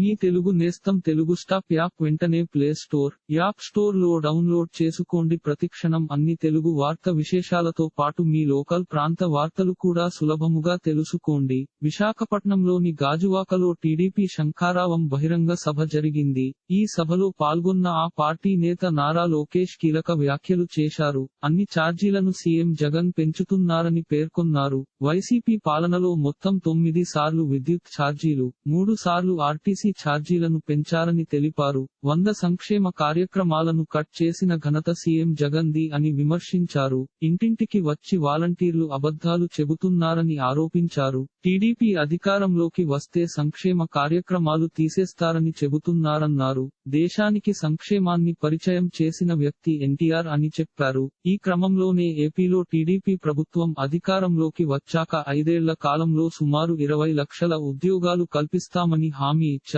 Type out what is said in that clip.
మీ తెలుగు నేస్తం Telugu stop app వెంటనే play store app స్టోర్లో డౌన్లోడ్ చేసుకోండి. ప్రతిక్షణం అన్ని తెలుగు వార్త విశేషాలతో పాటు మీ లోకల్ ప్రాంత వార్తలు కూడా సులభముగా తెలుసుకోండి. విశాఖపట్నంలోని గాజువాకలో టీడీపీ శంఖారావం బహిరంగ సభ జరిగింది. ఈ సభలో పాల్గొన్న ఆ పార్టీ నేత నారా లోకేష్ కీలక వ్యాఖ్యలు చేశారు. అన్ని ఛార్జీలను సీఎం జగన్ పెంచుతున్నారని పేర్కొన్నారు. వైసీపీ పాలనలో మొత్తం తొమ్మిది సార్లు విద్యుత్ ఛార్జీలు మూడు సార్లు ఆర్టీసీ ఛార్జీలను పెంచారని తెలిపారు. వంద సంక్షేమ కార్యక్రమాలను కట్ చేసిన ఘనత సీఎం జగన్ ది అని విమర్శించారు. ఇంటింటికి వచ్చి వాలంటీర్లు అబద్ధాలు చెబుతున్నారని ఆరోపించారు. టీడీపీ అధికారంలోకి వస్తే సంక్షేమ కార్యక్రమాలు తీసేస్తారని చెబుతున్నారన్నారు. దేశానికి సంక్షేమాన్ని పరిచయం చేసిన వ్యక్తి ఎన్టీఆర్ అని చెప్పారు. ఈ క్రమంలోనే ఏపీలో టీడీపీ ప్రభుత్వం అధికారంలోకి వచ్చాక ఐదేళ్ళ కాలంలో సుమారు ఇరవై లక్షల ఉద్యోగాలు కల్పిస్తామని హామీ ఇచ్చారు.